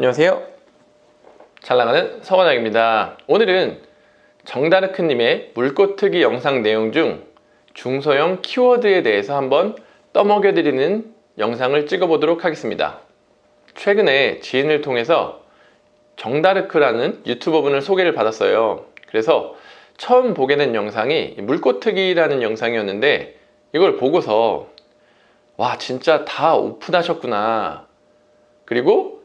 안녕하세요. 잘 나가는 서과장입니다. 오늘은 정다르크님의 물꽃트기 영상 내용 중 중소형 키워드에 대해서 한번 떠먹여 드리는 영상을 찍어 보도록 하겠습니다. 최근에 지인을 통해서 정다르크라는 유튜버 분을 소개를 받았어요. 그래서 처음 보게 된 영상이 물꽃트기라는 영상이었는데 이걸 보고서 와 진짜 다 오픈하셨구나. 그리고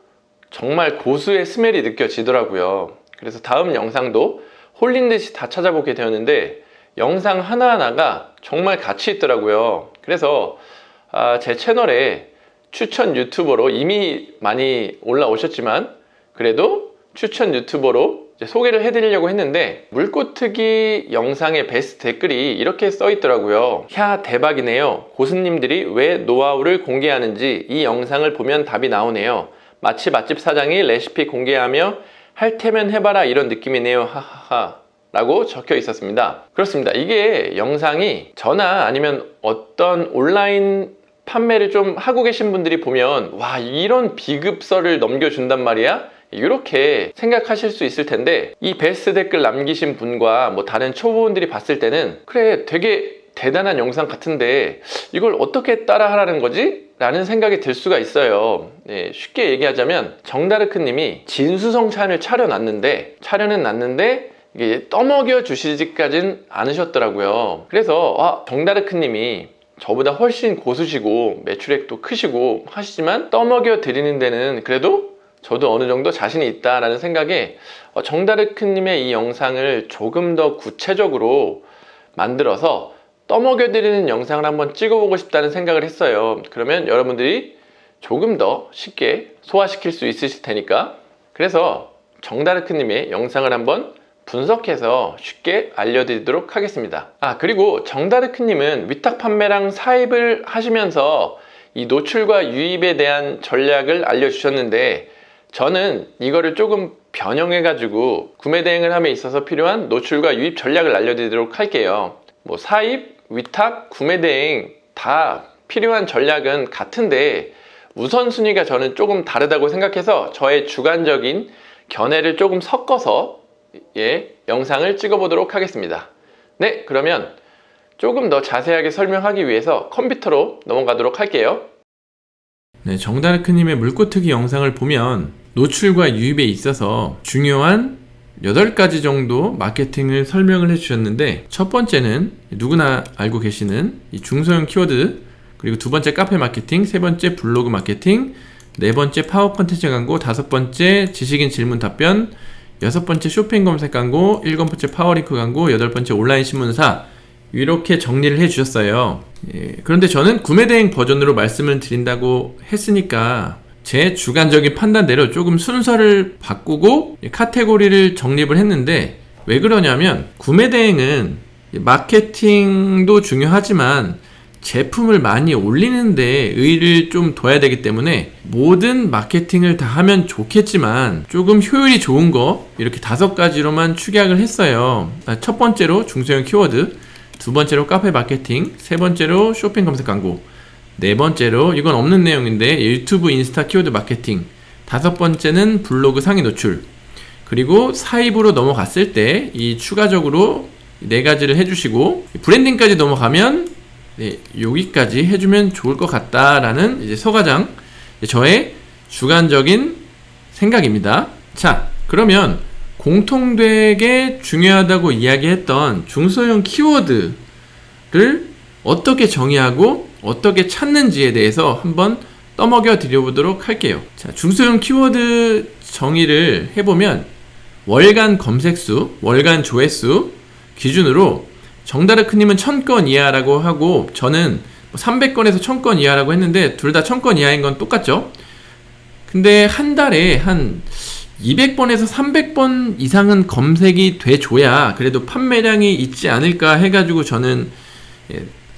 정말 고수의 스멜이 느껴지더라고요. 그래서 다음 영상도 홀린 듯이 다 찾아보게 되었는데 영상 하나하나가 정말 가치 있더라고요. 그래서 아, 제 채널에 추천 유튜버로 이미 많이 올라오셨지만 그래도 추천 유튜버로 소개를 해드리려고 했는데 물꽃트기 영상의 베스트 댓글이 이렇게 써 있더라고요. 야 대박이네요. 고수님들이 왜 노하우를 공개하는지 이 영상을 보면 답이 나오네요. 마치 맛집 사장이 레시피 공개하며 할 테면 해봐라 이런 느낌이네요. 하하하. 라고 적혀 있었습니다. 그렇습니다. 이게 영상이 저나 아니면 어떤 온라인 판매를 좀 하고 계신 분들이 보면 와 이런 비급서를 넘겨준단 말이야? 이렇게 생각하실 수 있을 텐데 이 베스트 댓글 남기신 분과 뭐 다른 초보분들이 봤을 때는 그래 되게 대단한 영상 같은데 이걸 어떻게 따라 하라는 거지? 라는 생각이 들 수가 있어요. 예, 쉽게 얘기하자면 정다르크 님이 진수성찬을 차려놨는데 차려는 놨는데 이게 떠먹여 주시지까진 않으셨더라고요. 그래서 아, 정다르크 님이 저보다 훨씬 고수시고 매출액도 크시고 하시지만 떠먹여 드리는 데는 그래도 저도 어느 정도 자신이 있다라는 생각에 어, 정다르크님의 이 영상을 조금 더 구체적으로 만들어서 떠먹여 드리는 영상을 한번 찍어보고 싶다는 생각을 했어요. 그러면 여러분들이 조금 더 쉽게 소화시킬 수 있으실 테니까 그래서 정다르크님의 영상을 한번 분석해서 쉽게 알려드리도록 하겠습니다. 아, 그리고 정다르크님은 위탁 판매랑 사입을 하시면서 이 노출과 유입에 대한 전략을 알려주셨는데 저는 이거를 조금 변형해 가지고 구매 대행을 함에 있어서 필요한 노출과 유입 전략을 알려드리도록 할게요. 뭐 사입, 위탁, 구매 대행 다 필요한 전략은 같은데 우선순위가 저는 조금 다르다고 생각해서 저의 주관적인 견해를 조금 섞어서 예, 영상을 찍어보도록 하겠습니다. 네, 그러면 조금 더 자세하게 설명하기 위해서 컴퓨터로 넘어가도록 할게요. 네, 정다르크님의 물꽃트기 영상을 보면 노출과 유입에 있어서 중요한 8가지 정도 마케팅을 설명을 해주셨는데 첫 번째는 누구나 알고 계시는 이 중소형 키워드 그리고 두 번째 카페 마케팅, 세 번째 블로그 마케팅, 네 번째 파워 컨텐츠 광고, 다섯 번째 지식인 질문 답변, 여섯 번째 쇼핑 검색 광고, 일곱 번째 파워링크 광고, 여덟 번째 온라인 신문사 이렇게 정리를 해 주셨어요. 예, 그런데 저는 구매 대행 버전으로 말씀을 드린다고 했으니까 제 주관적인 판단대로 조금 순서를 바꾸고 카테고리를 정립을 했는데 왜 그러냐면 구매 대행은 마케팅도 중요하지만 제품을 많이 올리는데 의의를 좀 둬야 되기 때문에 모든 마케팅을 다 하면 좋겠지만 조금 효율이 좋은 거 이렇게 다섯 가지로만 축약을 했어요. 첫 번째로 중소형 키워드, 두 번째로 카페 마케팅, 세 번째로 쇼핑 검색 광고, 네 번째로 이건 없는 내용인데 유튜브 인스타 키워드 마케팅, 다섯 번째는 블로그 상위 노출, 그리고 사입으로 넘어갔을 때 이 추가적으로 네 가지를 해주시고 브랜딩까지 넘어가면 네, 여기까지 해주면 좋을 것 같다라는 이제 서과장 저의 주관적인 생각입니다. 자, 그러면 공통되게 중요하다고 이야기했던 중소형 키워드를 어떻게 정의하고 어떻게 찾는지에 대해서 한번 떠먹여 드려보도록 할게요. 자, 중소형 키워드 정의를 해보면 월간 검색수, 월간 조회수 기준으로 정다르크님은 1000건 이하라고 하고 저는 300건에서 뭐 1000건 이하라고 했는데 둘 다 1000건 이하인 건 똑같죠. 근데 한 달에 한 200번에서 300번 이상은 검색이 돼줘야 그래도 판매량이 있지 않을까 해가지고 저는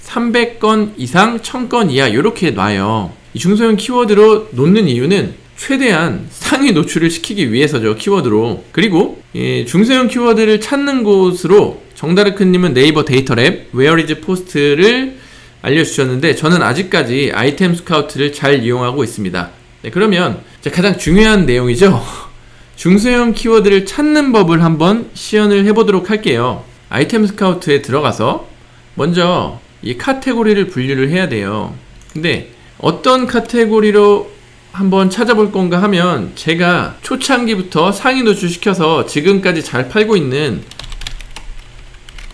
300건 예, 이상 1000건 이하 이렇게 놔요. 이 중소형 키워드로 놓는 이유는 최대한 상위 노출을 시키기 위해서죠 키워드로 그리고 중소형 키워드를 찾는 곳으로 정다르크님은 네이버 데이터랩 웨어리즈 포스트를 알려주셨는데 저는 아직까지 아이템 스카우트를 잘 이용하고 있습니다. 네, 그러면 가장 중요한 내용이죠. 중소형 키워드를 찾는 법을 한번 시연을 해보도록 할게요. 아이템 스카우트에 들어가서 먼저 이 카테고리를 분류를 해야 돼요. 근데 어떤 카테고리로 한번 찾아볼 건가 하면 제가 초창기부터 상위 노출시켜서 지금까지 잘 팔고 있는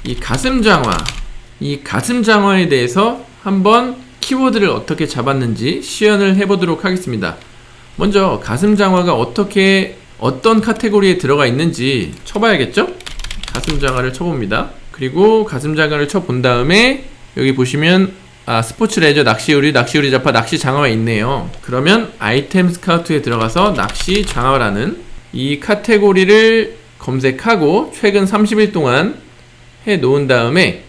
이 가슴 장화, 이 가슴 장화에 대해서 한번 키워드를 어떻게 잡았는지 시연을 해보도록 하겠습니다. 먼저 가슴 장화가 어떻게 어떤 카테고리에 들어가 있는지 쳐봐야겠죠? 가슴 장화를 쳐봅니다. 그리고 가슴 장화를 쳐본 다음에 여기 보시면 아 스포츠 레저 낚시 의류 낚시 의류 잡화 낚시 장화가 있네요. 그러면 아이템 스카우트에 들어가서 낚시 장화라는 이 카테고리를 검색하고 최근 30일 동안 해 놓은 다음에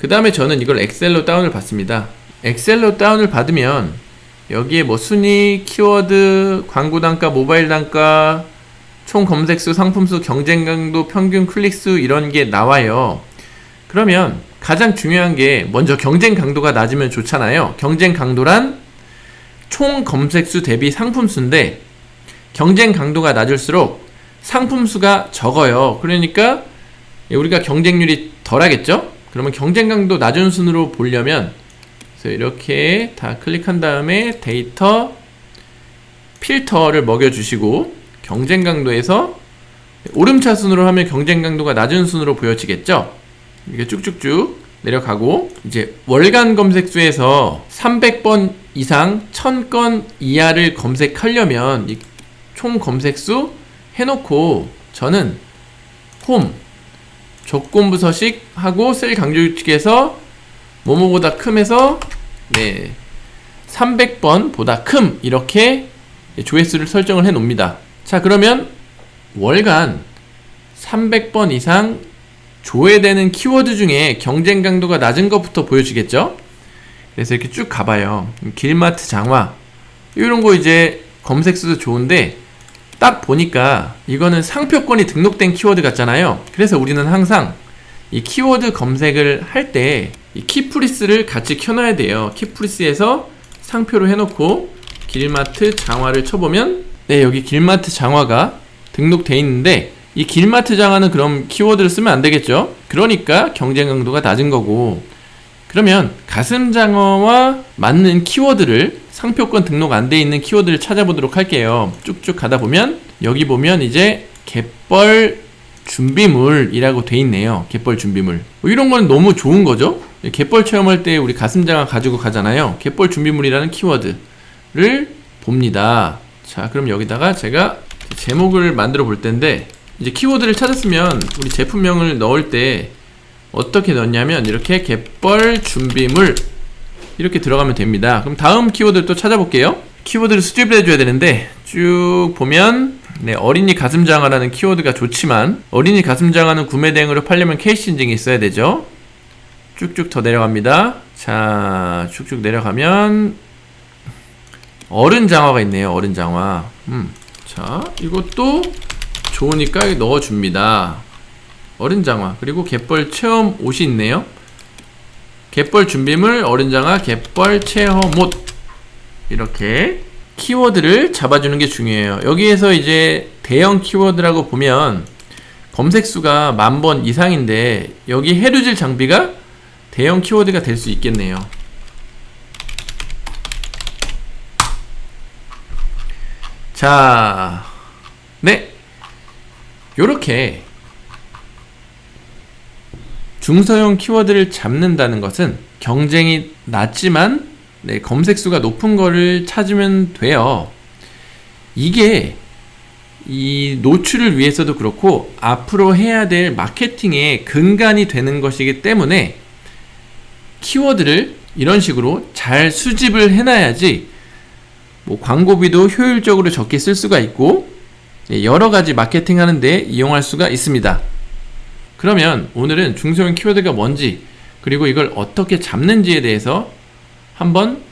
그 다음에 저는 이걸 엑셀로 다운을 받습니다. 엑셀로 다운을 받으면 여기에 뭐 순위, 키워드, 광고 단가, 모바일 단가, 총 검색수, 상품수, 경쟁 강도, 평균 클릭수 이런 게 나와요. 그러면 가장 중요한 게 먼저 경쟁 강도가 낮으면 좋잖아요. 경쟁 강도란 총 검색수 대비 상품수인데 경쟁 강도가 낮을수록 상품수가 적어요. 그러니까 우리가 경쟁률이 덜하겠죠? 그러면 경쟁 강도 낮은 순으로 보려면 그래서 이렇게 다 클릭한 다음에 데이터 필터를 먹여주시고 경쟁 강도에서 오름차 순으로 하면 경쟁 강도가 낮은 순으로 보여지겠죠? 이렇게 쭉쭉쭉 내려가고 이제 월간 검색수에서 300번 이상 1000건 이하를 검색하려면 이총 검색수 해놓고 저는 홈 조건부 서식 하고 셀 강조 측에서 뭐뭐보다 큼에서 네 300번 보다 큼 이렇게 조회수를 설정을 해 놓습니다. 자 그러면 월간 300번 이상 조회되는 키워드 중에 경쟁 강도가 낮은 것부터 보여지겠죠? 그래서 이렇게 쭉 가봐요. 길마트 장화 이런 거 이제 검색수도 좋은데 딱 보니까 이거는 상표권이 등록된 키워드 같잖아요. 그래서 우리는 항상 이 키워드 검색을 할 때 이 키프리스를 같이 켜놔야 돼요. 키프리스에서 상표로 해놓고 길마트 장화를 쳐보면 네 여기 길마트 장화가 등록돼 있는데 이 길마트 장화는 그럼 키워드를 쓰면 안 되겠죠? 그러니까 경쟁 강도가 낮은 거고 그러면 가슴 장어와 맞는 키워드를 상표권 등록 안 돼 있는 키워드를 찾아보도록 할게요. 쭉쭉 가다 보면 여기 보면 이제 갯벌 준비물이라고 돼 있네요. 갯벌 준비물. 뭐 이런 건 너무 좋은 거죠? 갯벌 체험할 때 우리 가슴 장어 가지고 가잖아요. 갯벌 준비물이라는 키워드를 봅니다. 자, 그럼 여기다가 제가 제목을 만들어 볼 텐데 이제 키워드를 찾았으면 우리 제품명을 넣을 때 어떻게 넣냐면 이렇게 갯벌 준비물 이렇게 들어가면 됩니다. 그럼 다음 키워드를 또 찾아볼게요. 키워드를 수집을 해줘야 되는데 쭉 보면 네, 어린이 가슴 장화라는 키워드가 좋지만 어린이 가슴 장화는 구매 대행으로 팔려면 KC 인증이 있어야 되죠. 쭉쭉 더 내려갑니다. 자, 쭉쭉 내려가면 어른 장화가 있네요. 어른 장화. 음, 자, 이것도 좋으니까 넣어줍니다. 어른 장화 그리고 갯벌 체험 옷이 있네요. 갯벌 준비물 어른 장화 갯벌 체험 옷 이렇게 키워드를 잡아주는 게 중요해요. 여기에서 이제 대형 키워드라고 보면 검색 수가 만 번 이상인데 여기 해루질 장비가 대형 키워드가 될 수 있겠네요. 자, 네, 요렇게 중소형 키워드를 잡는다는 것은 경쟁이 낮지만 네, 검색수가 높은 거를 찾으면 돼요. 이게 이 노출을 위해서도 그렇고 앞으로 해야 될 마케팅의 근간이 되는 것이기 때문에 키워드를 이런 식으로 잘 수집을 해놔야지 뭐 광고비도 효율적으로 적게 쓸 수가 있고 네, 여러 가지 마케팅 하는데 이용할 수가 있습니다. 그러면 오늘은 중소형 키워드가 뭔지 그리고 이걸 어떻게 잡는지에 대해서 한번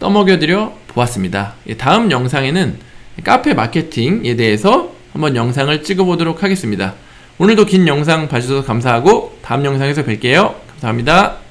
떠먹여 드려 보았습니다. 예, 다음 영상에는 카페 마케팅에 대해서 한번 영상을 찍어 보도록 하겠습니다. 오늘도 긴 영상 봐주셔서 감사하고 다음 영상에서 뵐게요. 감사합니다.